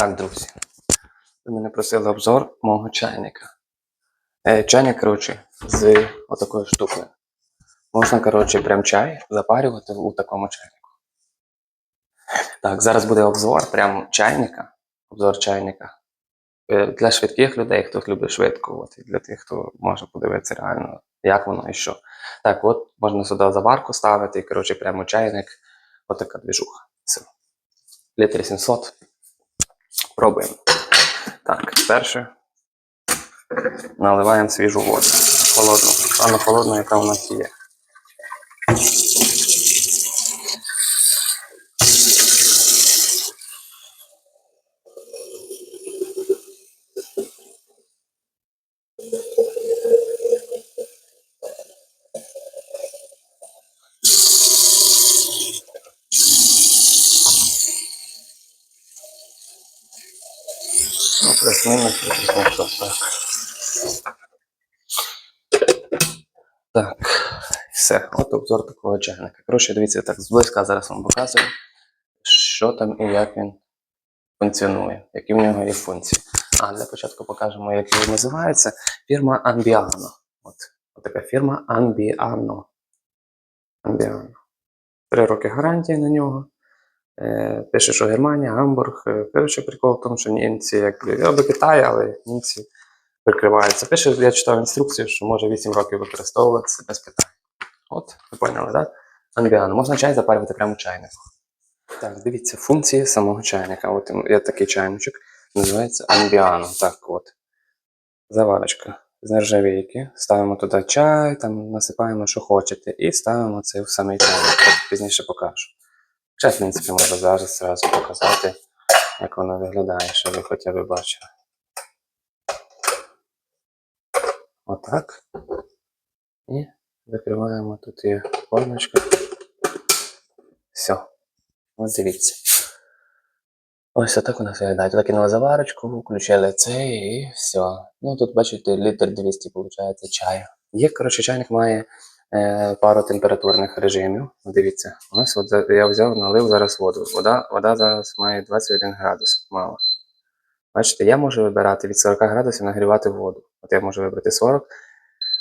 Так, друзі. Ви мене просили обзор мого чайника. Е, чайник, коротше, з отакою штукою. Можна, коротше, прям чай запарювати у такому чайнику. Так, зараз буде обзор прям чайника. Обзор чайника. Е, Для швидких людей, хто любить швидко, от, і для тих, хто може подивитися реально, як воно і що. Так, от можна сюди заварку ставити, коротше, прямо чайник, отака двіжуха. Все. Літр 700. Пробуємо. Так, перше наливаємо свіжу воду. Холодну. Саме холодну, яка у нас є. Плюс-мінус, плюс-мінус, так. Так, все, от обзор такого чайника. Коротше, дивіться, так зблизька зараз вам показую, що там і як він функціонує, які в нього є функції. А для початку покажемо, як він називається. Фірма Ambiano. От, от така фірма Ambiano. Ambiano. Три роки гарантії на нього. Е, пише, що Германія, Гамбург. Е, Коротше, прикол в тому, що німці, якби я до Китаю, але німці прикриваються. Пише, я читав інструкцію, що може 8 років використовуватися без питань. От, ви поняли, так? Амбіано. Можна чай запарювати прямо в чайнику. Так, дивіться, функції самого чайника. От є такий чайничок, називається амбіано. Так, от. Заварочка з нержавійки. Ставимо туди чай, там насипаємо, що хочете, і ставимо це в самий чайник. Пізніше покажу. Ще, в принципі, можу зараз зразу показати, як воно виглядає, щоб ви хоча б бачили. Отак. І закриваємо тут є формочка. Все. Ось дивіться. Ось отак у нас виглядає. Туди кинули заварочку, включили це і все. Ну тут бачите, літр 200 виходить чаю. Є, коротше, чайник має пару температурних режимів. Дивіться, нас от я взяв, налив зараз воду. Вода, вода зараз має 21 градус, мало. Бачите, я можу вибирати від 40 градусів нагрівати воду. От я можу вибрати 40,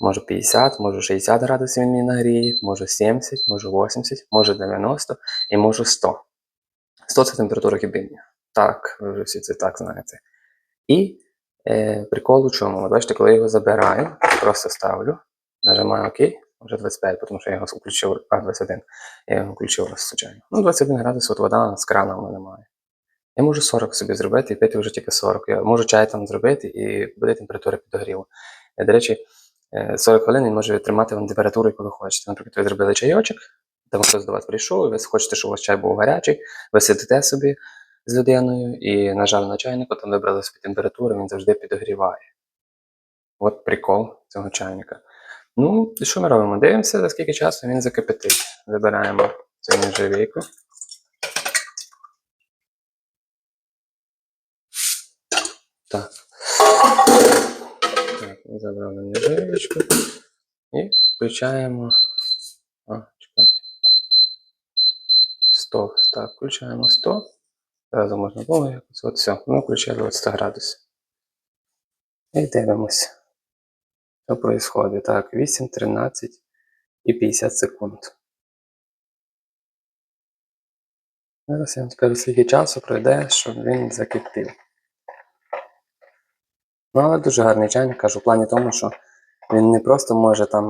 можу 50, можу 60 градусів він мені нагріє, можу 70, можу 80, можу 90 і можу 100. 100 це температура кипіння. Так, ви вже всі це так знаєте. І е, прикол у чому? Бачите, коли я його забираю, просто ставлю, нажимаю ОК, вже 25, тому що я його включив, а 21, я його включив раз случайно. Ну, 21 градус, от вода з крана в мене має. Я можу 40 собі зробити і пити вже тільки 40. Я можу чай там зробити і буде температура підогріву. Е, До речі, е, 40 хвилин він може тримати вам температуру, яку ви хочете. Наприклад, ви зробили чайочок, там хтось до вас прийшов, і ви хочете, щоб у вас чай був гарячий, ви сидите собі з людиною і нажали на чайнику, там вибрали собі температуру, він завжди підогріває. От прикол цього чайника. Ну, і що ми робимо? Дивимося, за скільки часу він закипятить. Забираємо цю нержавійку. Так. Так, забрали нержавічку. І включаємо. А, чекайте. 100. Так, включаємо 100. Зразу можна було якось. От все. Ми включили от 100 градусів. І дивимося. Що відбувається? Так, 8, 13 і 50 секунд. Зараз я вам скажу, скільки часу пройде, щоб він закипів. Ну, але дуже гарний чайник, кажу, в плані тому, що він не просто може там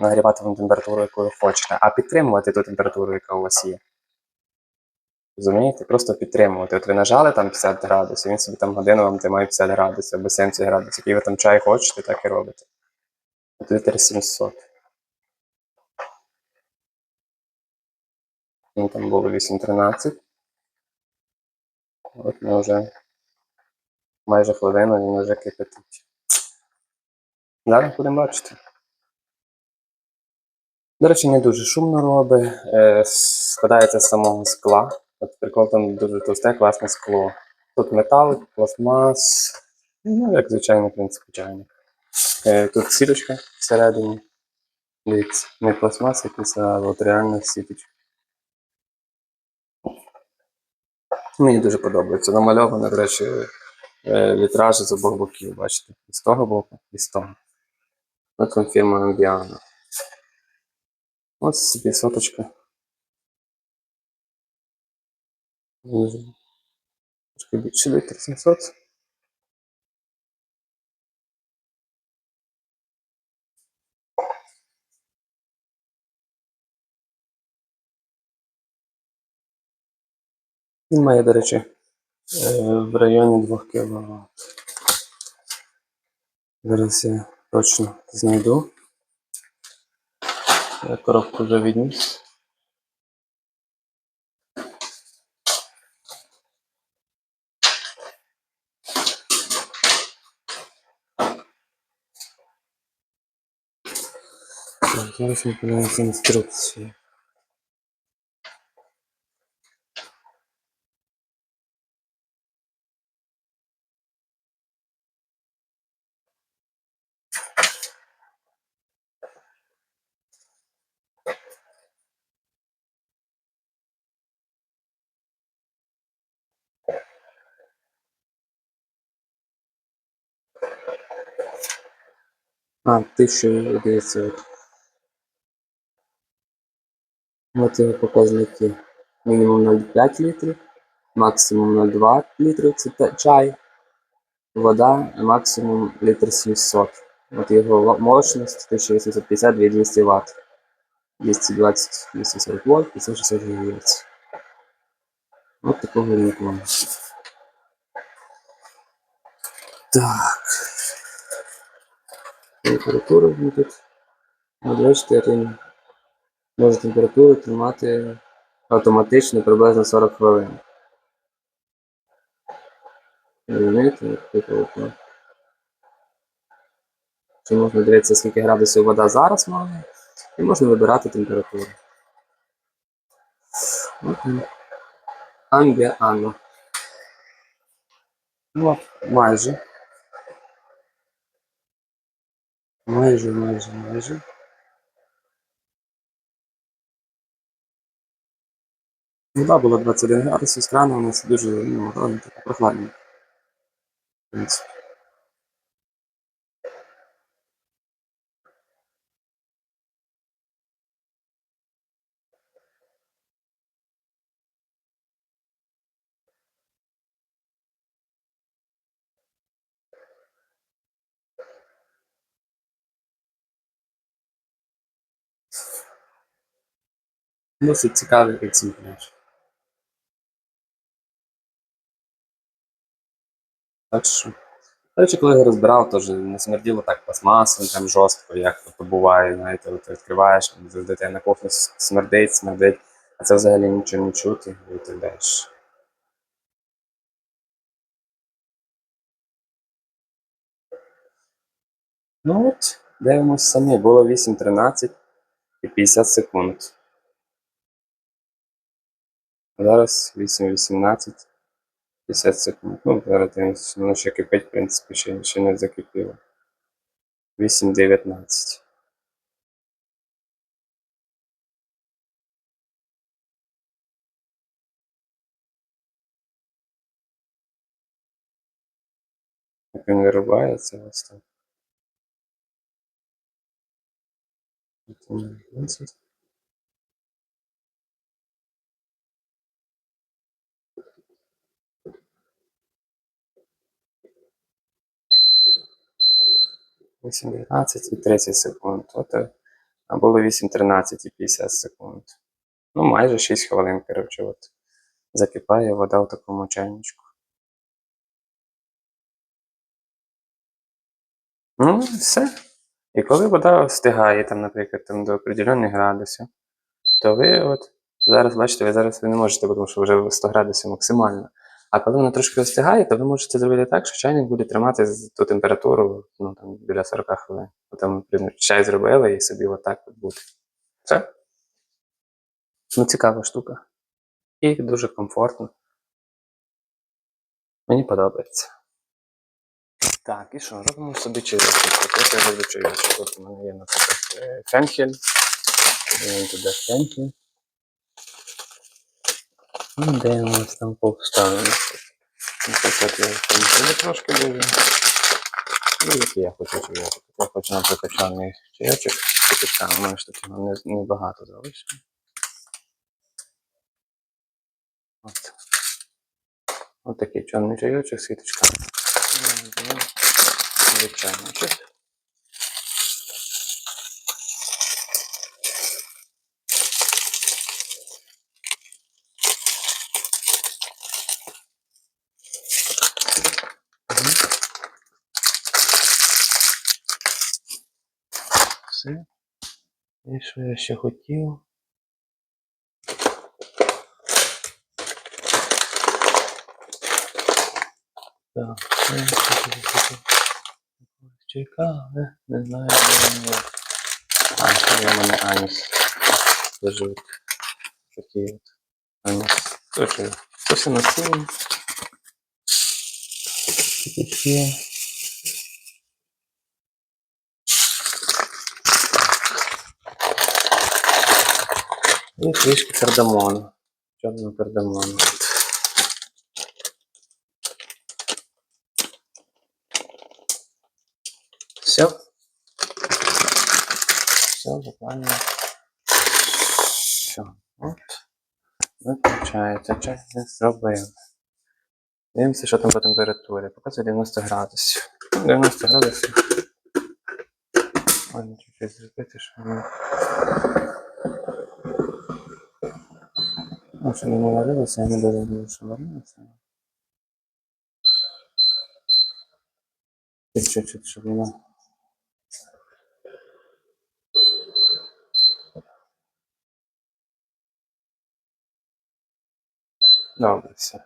нагрівати вам температуру, яку ви хочете, а підтримувати ту температуру, яка у вас є. Розумієте? Просто підтримувати. От ви нажали там 50 градусів, він собі там годину вам тримає 50 градусів або 70 градусів. Який ви там чай хочете, так і робите. Літр 700. Він там було 8.13. От ми вже майже хвилину він вже кипятить. Зараз будемо бачити. До речі, не дуже шумно робить. Е, складається з самого скла. От прикол там дуже товсте, класне скло. Тут метал, пластмас. Ну, як звичайно, в принципі, чайник. Е, тут сіточка всередині. Дивіться, не пластмас якийсь, а от реальна сіточка. Мені дуже подобається. Намальовано, до речі, е, вітражі з обох боків, бачите? І з того боку, і з того. От вам фірма Ambiano. Ось собі соточка. Трошки більше літр 700. Він має, до речі, е, в районі 2 кВт. Зараз я точно знайду. Я коробку вже відніс. Зараз ми подивимося інструкції. А, 1900. От його показники. Мінімум 0,5 літрів, максимум 0,2 літри це чай, вода максимум літр 700. От його мощність 1850 200 Вт. 220 240 вольт, 560 ГГц. От такого він. Так. Температура тут на 24. Може температуру тримати автоматично приблизно 40 хвилин. Змінити, наприклад. Чи можна дивитися, скільки градусів вода зараз має, і можна вибирати температуру. Амбіано. Ну, майже. Майже, майже, майже. Вода була 21 градус, з крана у нас дуже ну, прохладна. В принципі. Досить цікавий екземпляр. Так що. Речі, коли я розбирав, теж не смерділо так пластмасом, прям жорстко, як то буває, знаєте, от ти відкриваєш, завжди тебе на кухні смердить, смердить, а це взагалі нічого не чути і так далі. Ну от, дивимось самі. Було 8.13 і 50 секунд. Зараз 8.18, 50 секунд. Ну, зараз дивимося, воно ще кипить, в принципі, ще, ще не закипіло. 8.19. Як він вирубається ось так. 8.19. Вісім 19 і 30 секунд. От, е, було 8.13 і 50 секунд. Ну, майже 6 хвилин, коротше, от. Закипає вода в такому чайничку. Ну, все. І коли вода встигає, там, наприклад, там, до определених градусів, то ви от зараз, бачите, ви зараз ви не можете, тому що вже 100 градусів максимально. А коли воно трошки встигає, то ви можете зробити так, що чайник буде тримати ту температуру ну, там, біля 40 хвилин. Наприклад, чай зробили і собі отак от буде. Все. Ну, цікава штука. І дуже комфортно. Мені подобається. Так, і що, робимо собі чайочок. Я роблю чайочок. От у мене є, наприклад, е, фенхель. Туди фенхель. Ну, дивимось там повставлено. Наприклад, я там собі трошки дивлю. Ну, який я хочу чайочок. Я хочу, наприклад, чорний чайочок з квіточками. У мене ж не, небагато залишило. От. От такий чорний чайочок з квіточками. Ну, Звичайно. Все. І що я ще хотів? Так. Чайка, але не знаю, де він є. А, це є в мене аніс. Лежить. Такий от аніс. Тоже хтось насилує. Такі. І трішки кардамону. Чорного кардамону. Все. Все, буквально. Все. От. Виключається. Чай не зробив. Дивимося, що там по температурі. Показує 90 градусів. 90 градусів. Ладно, чуть-чуть зробити, що воно. Ну, що не варилося, я не доведу, що варилося. Чуть-чуть, щоб воно. Добре, все.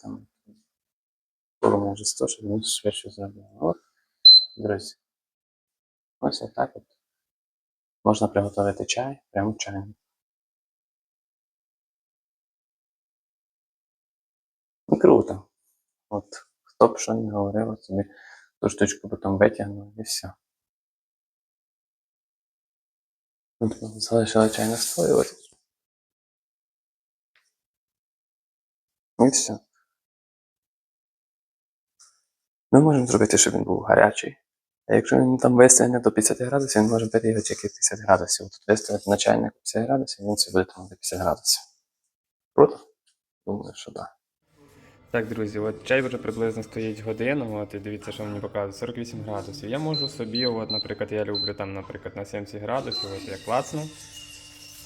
Там. Було майже 100, щоб воно швидше зробило. От, друзі. Ось отак от. Можна приготувати чай прямо в. Ну, круто. От, хто б що не говорив, собі ту штучку потім витягнув і все. Залишила чай настоювати. І все. Ми можемо зробити, щоб він був гарячий. А якщо він там вистигне до 50 градусів, він може пити його тільки 50 градусів. Тут виставити на чайник 50 градусів, він собі буде там до 50 градусів. Круто? Думаю, що так. Так, друзі, от чай вже приблизно стоїть годину, от і дивіться, що мені показує 48 градусів. Я можу собі, от, наприклад, я люблю там, наприклад, на 70 градусів, от я клацну.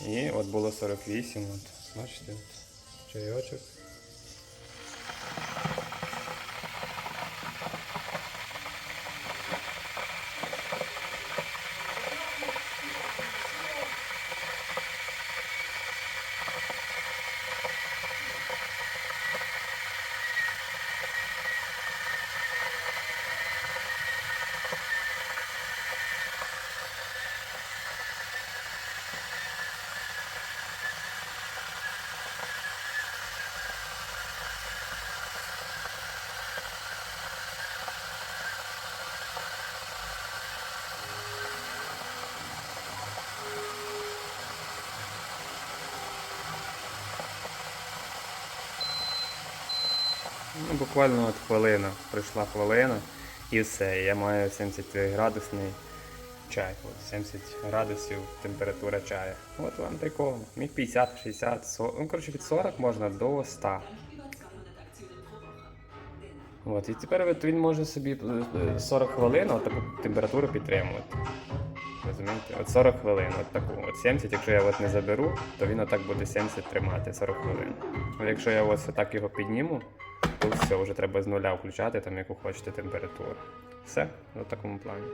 І от було 48, от, бачите, от, чайочок. Буквально от хвилина, пройшла хвилина і все. Я маю 70 градусний чай. От 70 градусів температура чаю. От вам прикол. Міг 50, 60, 40, ну коротше від 40 можна до 100. От, і тепер він може собі е, 40 хвилин от таку температуру підтримувати. Розумієте? От 40 хвилин, от таку. От 70, якщо я от не заберу, то він отак буде 70 тримати 40 хвилин. От якщо я ось отак його підніму, то все, вже треба з нуля включати, там яку хочете температуру. Все, в такому плані.